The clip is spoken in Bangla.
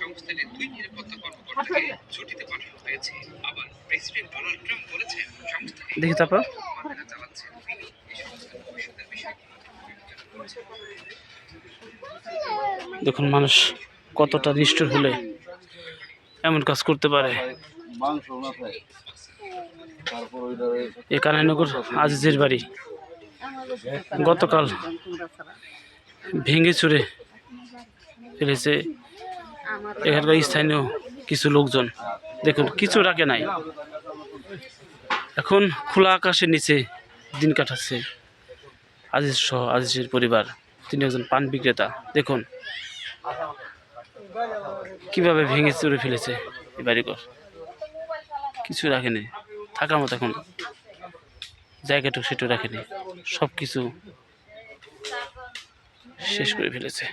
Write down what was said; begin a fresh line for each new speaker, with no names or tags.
সংস্থাটির দুই নিরাপত্তা কর্মকর্তাকে ছুটিতে পাঠানো হয়েছে। আবার প্রেসিডেন্ট ডোনাল্ড ট্রাম্প বলেছেন সংস্থাটি
দেখি তারপর।
চালাচ্ছেন তিনি। এই সংস্থার ভবিষ্যতের বিষয়ে
দেখুন মানুষ কতটা নিষ্ঠুর হলে এমন কাজ করতে পারে।
মাংস না খায়
এ কানাইনগর আজিজের বাড়ি। গতকাল ভেঙে চুরে ফেলেছে। এখানকার স্থানীয় কিছু লোকজন, দেখুন, কিছু রাখে নাই। এখন খোলা আকাশের নিচে দিন কাটাচ্ছে আজিজ সহ আজিজের পরিবার, তিনি একজন পান বিক্রেতা। দেখুন, কীভাবে ভেঙে চুরে ফেলেছে এই বাড়িঘর। কিছু রাখেনি, থাকার মতো এখন জায়গাটুকু সেটু রাখেনি। সব কিছু শেষ করে ফেলেছে।